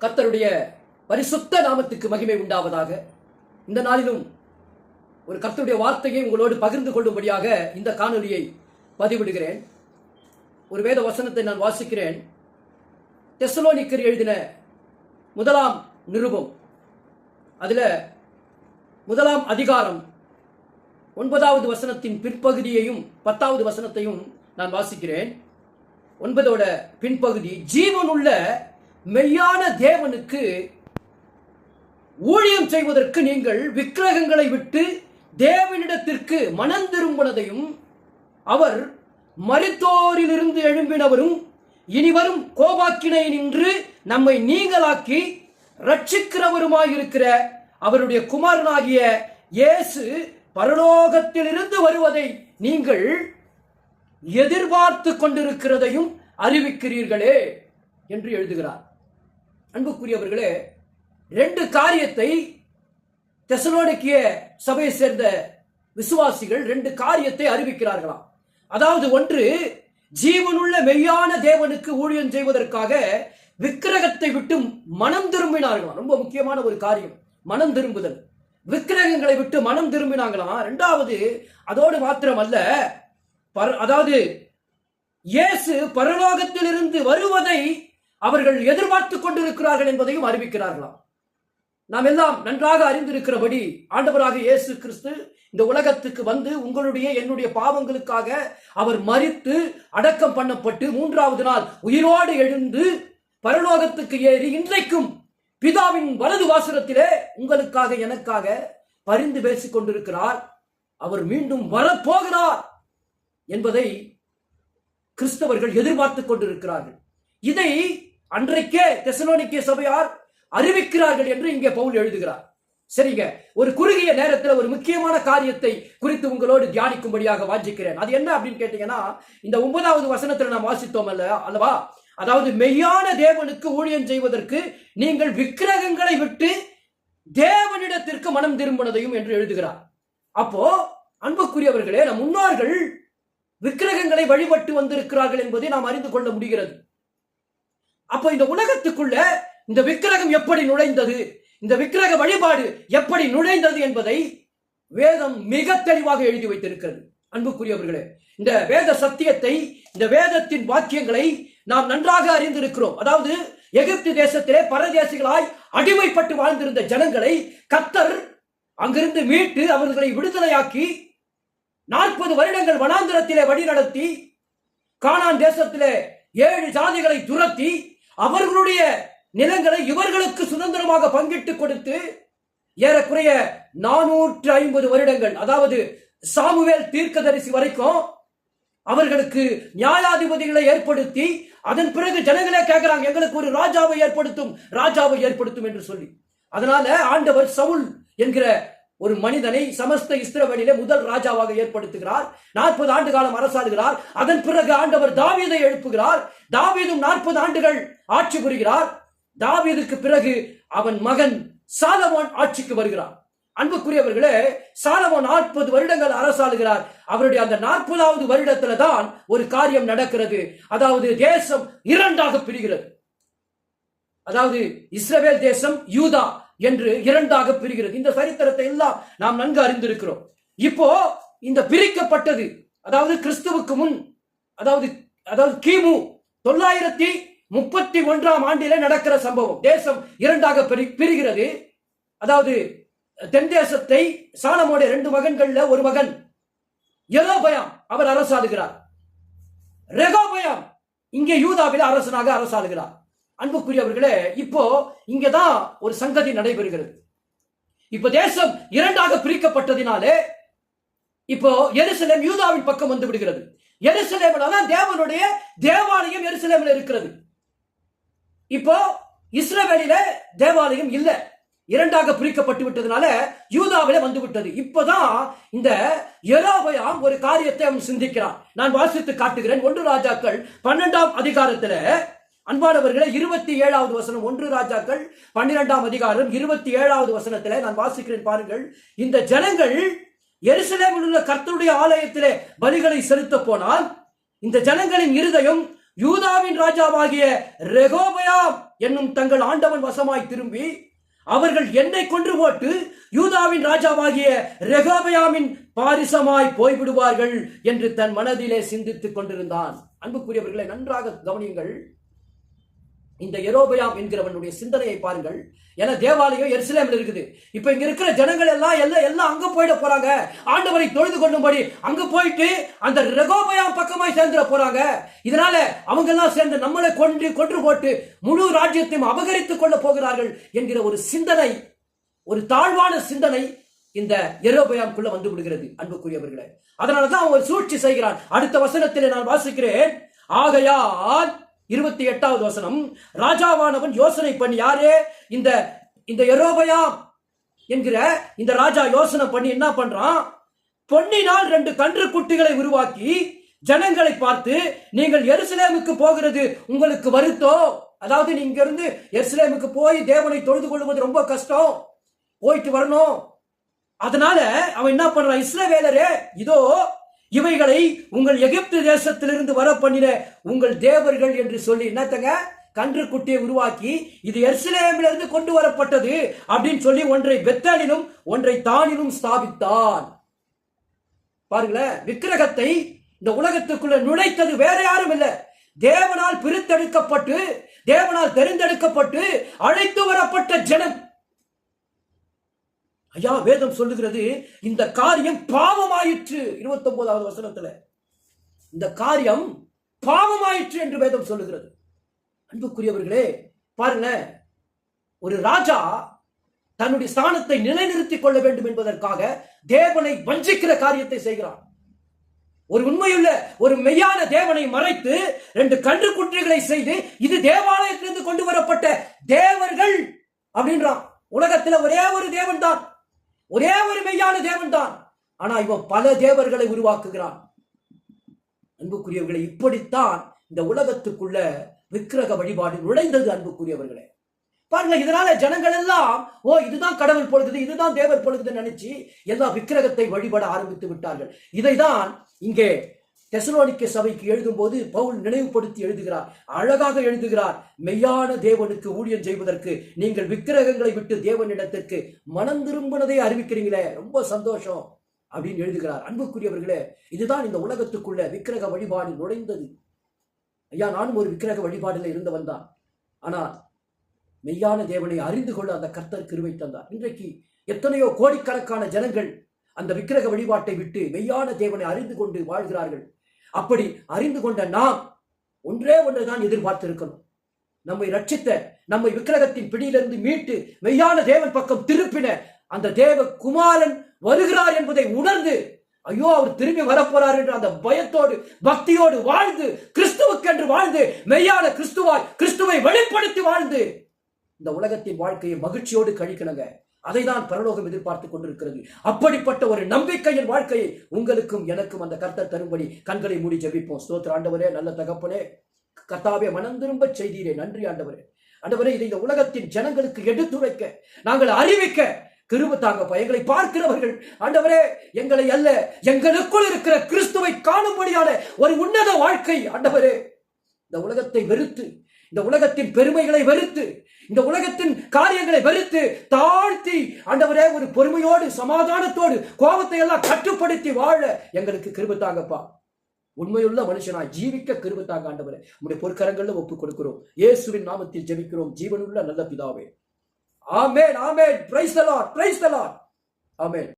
கர்த்தருடைய பரிசுத்த நாமத்துக்கு மகிமை உண்டாவதாக. இந்த நாளிலும் ஒரு கர்த்தருடைய வார்த்தையை உங்களோடு பகிர்ந்து கொள்ளும்படியாக இந்த காணொலியை பதிவிடுகிறேன். ஒரு வேத வசனத்தை நான் வாசிக்கிறேன். டெசலோனிக்கர் எழுதின முதலாம் நிருபம். அதில் முதலாம் அதிகாரம் ஒன்பதாவது வசனத்தின் பிற்பகுதியையும் பத்தாவது வசனத்தையும் நான் வாசிக்கிறேன். ஒன்பதோட பின்பகுதி ஜீவனுள்ள மெய்யான தேவனுக்கு ஊழியம் செய்வதற்கு நீங்கள் விக்கிரகங்களை விட்டு தேவனிடத்திற்கு மனம் திரும்பினதையும் அவர் மறித்தோரிலிருந்து எழும்பினவரும் இனிவரும் கோபாக்கினை நின்று நம்மை நீங்களாக்கி ரட்சிக்கிறவருமாயிருக்கிற அவருடைய குமாரனாகிய இயேசு பரலோகத்திலிருந்து வருவதை நீங்கள் எதிர்பார்த்து கொண்டிருக்கிறதையும் அறிவிக்கிறீர்களே என்று எழுதுகிறார். அன்புக்குரியவர்களே ரெண்டு காரியத்தை தெசலோடக்கிய சபையை சேர்ந்த விசுவாசிகள் ரெண்டு காரியத்தை அறிவிக்கிறார்களாம். அதாவது ஒன்று ஜீவனுள்ள மெய்யான தேவனுக்கு ஊழியம் செய்வதற்காக விக்கிரகத்தை விட்டு மனம் திரும்பினார்களாம். ரொம்ப முக்கியமான ஒரு காரியம் மனம் திரும்புதல். விக்கிரகங்களை விட்டு மனம் திரும்பினாங்களாம். ரெண்டாவது அதோடு மாத்திரமல்ல பர- அதாவது இயேசு பரலோகத்திலிருந்து வருவதை அவர்கள் எதிர்பார்த்து கொண்டிருக்கிறார்கள் என்பதையும் அறிவிக்கிறார்களாம். நாம் எல்லாம் நன்றாக அறிந்திருக்கிறபடி ஆண்டவராக இயேசு கிறிஸ்து இந்த உலகத்துக்கு வந்து உங்களுடைய என்னுடைய பாவங்களுக்காக அவர் மறித்து அடக்கம் பண்ணப்பட்டு மூன்றாவது நாள் உயிரோடு எழுந்து பரலோகத்துக்கு ஏறி இன்றைக்கும் பிதாவின் வலது வாசனத்திலே உங்களுக்காக எனக்காக பரிந்து பேசிக் கொண்டிருக்கிறார். அவர் மீண்டும் வரப்போகிறார் என்பதை கிறிஸ்தவர்கள் எதிர்பார்த்துக் கொண்டிருக்கிறார்கள். இதை அன்றைக்கே தெசலோனிக்கே சபையார் அறிவிக்கிறார்கள் என்று இங்கே பவுல் எழுதுகிறார். சரிங்க. ஒரு குறுகிய நேரத்தில் ஒரு முக்கியமான காரியத்தை குறித்து உங்களோடு தியானிக்கும்படியாக வாஞ்சிக்கிறேன். அது என்ன அப்படின்னு கேட்டீங்கன்னா இந்த ஒன்பதாவது வசனத்தில் நாம் வாசித்தோம் அல்ல அல்லவா? அதாவது மெய்யான தேவனுக்கு ஊழியம் செய்வதற்கு நீங்கள் விக்கிரகங்களை விட்டு தேவனிடத்திற்கு மனம் திரும்பினதையும் என்று எழுதுகிறார். அப்போ அன்புக்குரியவர்களே நம் முன்னோர்கள் விக்கிரகங்களை வழிபட்டு வந்திருக்கிறார்கள் என்பதை நாம் அறிந்து கொள்ள முடிகிறது. அப்ப இந்த உலகத்துக்குள்ள இந்த விக்கிரகம் எப்படி நுழைந்தது? இந்த விக்கிரக வழிபாடு எப்படி நுழைந்தது என்பதை வேதம் மிக தெளிவாக எழுதி வைத்திருக்கிறது. அன்புக்குரியவர்களே இந்த வேத சத்தியத்தை இந்த வேதத்தின் வாக்கியங்களை நாம் நன்றாக அறிந்திருக்கிறோம். அதாவது எகிப்து தேசத்திலே பரதேசிகளாய் அடிமைப்பட்டு வாழ்ந்திருந்த ஜனங்களை கத்தர் அங்கிருந்து மீட்டு அவர்களை விடுதலையாக்கி நாற்பது வருடங்கள் வனாந்திரத்திலே வழிநடத்தி காணான் தேசத்திலே ஏழு ஜாதிகளை துரத்தி அவர்களுடைய நிலங்களை இவர்களுக்கு சுதந்திரமாக பங்கிட்டு கொடுத்து ஏறக்குறைய நானூற்று ஐம்பது வருடங்கள் அதாவது சாமுவேல் தீர்க்கதரிசி வரைக்கும் அவர்களுக்கு நியாயாதிபதிகளை ஏற்படுத்தி அதன் பிறகு ஜனங்களே கேட்கிறாங்க எங்களுக்கு ஒரு ராஜாவை ஏற்படுத்தும் ராஜாவை ஏற்படுத்தும் என்று சொல்லி. அதனால ஆண்டவர் சவுல் என்கிற ஒரு மனிதனை சமஸ்த இஸ்ரவேலிலே முதல் ராஜாவாக ஏற்படுத்துகிறார். நாற்பது ஆண்டு காலம் அரசாளுகிறார் அதன் பிறகு ஆண்டவர் தாவீதை எழுப்புகிறார். தாவீதும் நாற்பது ஆண்டுகள் ஆட்சி புரிகிறார். தாவீதுக்கு பிறகு அவன் மகன் சாலமோன் ஆட்சிக்கு வருகிறார் அன்புக்குரியவர்களே சாலமோன் நாற்பது வருடங்கள் அரசாளுகிறார் அவருடைய அந்த நாற்பதாவது வருடத்துல தான் ஒரு காரியம் நடக்கிறது. அதாவது தேசம் இரண்டாக பிரிகிறது. அதாவது இஸ்ரவேல் தேசம் யூதா என்று இரண்டாக பிரிகிறது. இந்த சரித்திரத்தை எல்லாம் நாம் நன்கு அறிந்திருக்கிறோம். இப்போ இந்த பிரிக்கப்பட்டது அதாவது கிறிஸ்துவுக்கு முன் அதாவது அதாவது கிமு தொள்ளாயிரத்தி முப்பத்தி ஒன்றாம் ஆண்டில நடக்கிற சம்பவம். தேசம் இரண்டாக பிரி- பிரிகிறது. அதாவது தென் தேசத்தை சாலமோடைய ரெண்டு மகன்கள்ல ஒரு மகன் எலோபயாம் அவர் அரசாளுகிறார். ரெகோபயாம் இங்கே யூதாவில் அரசனாக அரசாளுகிறார். அன்புக்குரியவர்களே இப்போ இங்கதான் ஒரு சங்கதி நடைபெறுகிறது. இப்போ தேசம் இரண்டாக பிரிக்கப்பட்டதினாலே இப்போ எருசலேம் யூதாவின் பக்கம் வந்து விடுகிறது. எருசலேமில் தேவனுடைய தேவாலயம் எருசலேமில் இருக்கிறது. இப்போ இஸ்ரவேலில தேவாலயம் இல்லை. இரண்டாக பிரிக்கப்பட்டு விட்டதுனால யூதாவிலே வந்து விட்டது. இப்பதான் இந்த எரோபயாம் ஒரு காரியத்தை அவன் சிந்திக்கிறான். நான் வாசித்து காட்டுகிறேன். ஒன்று ராஜாக்கள் பன்னெண்டாம் அதிகாரத்துல அன்பானவர்களே இருபத்தி ஏழாவது வசனம் ஒன்று ராஜாக்கள் பன்னிரெண்டாம் அதிகாரம் இருபத்தி ஏழாவது வசனத்திலே நான் வாசிக்கிறேன் பாருங்கள். இந்த ஜனங்கள் எருசலேமில் உள்ள கர்த்தருடைய ஆலயத்திலே பலிகளை செலுத்த போனால் இந்த ஜனங்களின் இருதயம் யூதாவின் ராஜாவாகிய ரெகோபயாம் என்னும் தங்கள் ஆண்டவன் வசமாய் திரும்பி அவர்கள் என்னை கொன்று போட்டு யூதாவின் ராஜாவாகிய ரெகோபயாமின் பாரிசமாய் போய்விடுவார்கள் என்று தன் மனதிலே சிந்தித்துக் கொண்டிருந்தான். அன்புக்குரியவர்களை நன்றாக கவனியுங்கள் இந்த எரோபயாம் என்கிறவனுடைய சிந்தனையை பாருங்கள். ஏன்னா தேவாலயம் எருசலேமில் இருக்குது. இப்ப இங்க இருக்கிற ஜனங்கள் எல்லாம் எல்லாம் எல்லாம் அங்க போயிட போறாங்க. ஆண்டவரை தொழுது கொள்ளும்படி அங்க போயிட்டு அந்த ரெகோபயாம் பக்கமாய் சேர்ந்துட போறாங்க. இதனால அவங்க எல்லாம் சேர்ந்து நம்மளை கொன்று கொன்று போட்டு முழு ராஜ்யத்தையும் அபகரித்துக் கொள்ள போகிறார்கள் என்கிற ஒரு சிந்தனை ஒரு தாழ்வான சிந்தனை இந்த எரோபயாம்குள்ள வந்து விடுகிறது அன்புக்குரியவர்களே. அதனாலதான் அவன் சூழ்ச்சி செய்கிறான் அடுத்த வசனத்திலே நான் வாசிக்கிறேன். ஆகையால் இருபத்தி எட்டாவது வசனம் ராஜாவானவன் யோசனை பண்ணி யாரே இந்த இந்த எரோபயாம் என்கிற இந்த ராஜா யோசனை பண்ணி என்ன பண்றான்? பொன்னினால் ரெண்டு கன்று குட்டிகளை உருவாக்கி ஜனங்களை பார்த்து நீங்கள் எருசலேமுக்கு போகிறது உங்களுக்கு வருத்தோ? அதாவது நீங்க இருந்து எருசலேமுக்கு போய் தேவனை தொழுது கொள்வது ரொம்ப கஷ்டம். போயிட்டு வரணும். அதனால அவன் என்ன பண்றான்? இஸ்ரவேலரே இதோ இவைகளை உங்கள் எகிப்து தேசத்திலிருந்து வர பண்ணின உங்கள் தேவர்கள் என்று சொல்லி என்னத்தங்க? கன்று குட்டியை உருவாக்கி இது எர்சிலேமிலிருந்து கொண்டு வரப்பட்டது அப்படின்னு சொல்லி ஒன்றை பெத்தாலிலும் ஒன்றை தானிலும் ஸ்தாபித்தான். பாருங்களேன் விக்கிரகத்தை இந்த உலகத்துக்குள்ள நுழைத்தது வேற யாரும் இல்லை. தேவனால் பிரித்தெடுக்கப்பட்டு தேவனால் தெரிந்தெடுக்கப்பட்டு அழைத்து வரப்பட்ட ஜனம். ஐயா வேதம் சொல்லுகிறது இந்த காரியம் பாவமாயிற்று. இருபத்தி ஒன்பதாவது வசனத்துல. இந்த காரியம் பாவமாயிற்று என்று வேதம் சொல்லுகிறது. அன்புக்குரியவர்களே பாருங்க ஒரு ராஜா தன்னுடைய ஸ்தானத்தை நிலைநிறுத்திக் கொள்ள வேண்டும் என்பதற்காக தேவனை வஞ்சிக்கிற காரியத்தை செய்கிறான். ஒரு உண்மையுள்ள ஒரு மெய்யான தேவனை மறைத்து ரெண்டு கன்று குற்றிகளை செய்து இது தேவாலயத்திலிருந்து கொண்டு வரப்பட்ட தேவர்கள் அப்படின்றான். உலகத்தில் ஒரே ஒரு தேவன் தான் ஒரே ஒரு மெய்யான தேவன் தான். ஆனா இவன் பல தேவர்களை உருவாக்குகிறான். அன்புக்குரியவர்களை இப்படித்தான் இந்த உலகத்துக்குள்ள விக்கிரக வழிபாடு நுழைந்தது அன்புக்குரியவர்களே. பாருங்க இதனால ஜனங்கள் எல்லாம் ஓ இதுதான் கடவுள் பொழுது இதுதான் தேவர் பொழுது நினைச்சு எல்லா விக்கிரகத்தை வழிபட ஆரம்பித்து விட்டார்கள். இதைதான் இங்கே தெசலோனிக்க சபைக்கு எழுதும்போது பவுல் நினைவுபடுத்தி எழுதுகிறார். அழகாக எழுதுகிறார். மெய்யான தேவனுக்கு ஊழியம் செய்வதற்கு நீங்கள் விக்கிரகங்களை விட்டு தேவனிடத்திற்கு மனம் திரும்பினதை அறிவிக்கிறீங்களே ரொம்ப சந்தோஷம் அப்படின்னு எழுதுகிறார். அன்புக்குரியவர்களே இதுதான் இந்த உலகத்துக்குள்ள விக்கிரக வழிபாடு நுழைந்தது. ஐயா நானும் ஒரு விக்கிரக வழிபாடுல இருந்தவன் தான் ஆனால் மெய்யான தேவனை அறிந்து கொள்ள அந்த கர்த்தர் கிருவை தந்தார். இன்றைக்கு எத்தனையோ கோடிக்கணக்கான ஜனங்கள் அந்த விக்கிரக வழிபாட்டை விட்டு மெய்யான தேவனை அறிந்து கொண்டு வாழ்கிறார்கள். அப்படி அறிந்து கொண்ட நாம் ஒன்றே ஒன்றுதான் எதிர்பார்த்திருக்கணும். நம்மை ரட்சித்த நம்மை விக்கிரகத்தின் பிடியிலிருந்து மீட்டு மெய்யான தேவன் பக்கம் திருப்பின அந்த தேவ குமாரன் வருகிறார் என்பதை உணர்ந்து ஐயோ அவர் திரும்பி வரப்போறார் என்று அந்த பயத்தோடு பக்தியோடு வாழ்ந்து கிறிஸ்துவுக்கென்று வாழ்ந்து மெய்யான கிறிஸ்துவாய் கிறிஸ்துவை வெளிப்படுத்தி வாழ்ந்து இந்த உலகத்தின் வாழ்க்கையை மகிழ்ச்சியோடு கழிக்கணுங்க. அதை தான் பரலோகம் எதிர்பார்த்து கொண்டிருக்கிறது. அப்படிப்பட்ட ஒரு நம்பிக்கையின் வாழ்க்கையை உங்களுக்கும் எனக்கும் அந்த கர்த்தர் தரும்படி கண்களை மூடி ஜபிப்போம். ஸ்தோத்திர ஆண்டவரே நல்ல தகப்பனே கர்த்தாவே மனம் திரும்ப செய்தீரே. நன்றி ஆண்டவரே. ஆண்டவரே இதை இந்த உலகத்தின் ஜனங்களுக்கு எடுத்துரைக்க நாங்கள் அறிவிக்க கிருப தாங்கப்பா எங்களை பார்க்கிறவர்கள் ஆண்டவரே எங்களை அல்ல எங்களுக்குள் இருக்கிற கிறிஸ்துவை காணும்படியான ஒரு உன்னத வாழ்க்கை ஆண்டவரே. இந்த உலகத்தை வெறுத்து இந்த உலகத்தின் பெருமைகளை வெறுத்து இந்த உலகத்தின் காரியங்களை வெறுத்து தாழ்த்தி ஆண்டவரே ஒரு பொறுமையோடு சமாதானத்தோடு கோபத்தை எல்லாம் கட்டுப்படுத்தி வாழ எங்களுக்கு கிருபத்தாங்கப்பா உண்மையுள்ள மனுஷனா ஜீவிக்க கிருபத்தாங்க ஆண்டவரே. உங்களுடைய பொற்கரங்கள்ல ஒப்பு கொடுக்கிறோம். இயேசுவின் நாமத்தில் ஜெபிக்கிறோம். ஜீவனுள்ள நல்ல பிதாவே. ஆமேன் ஆமேன். Praise the praise the amen.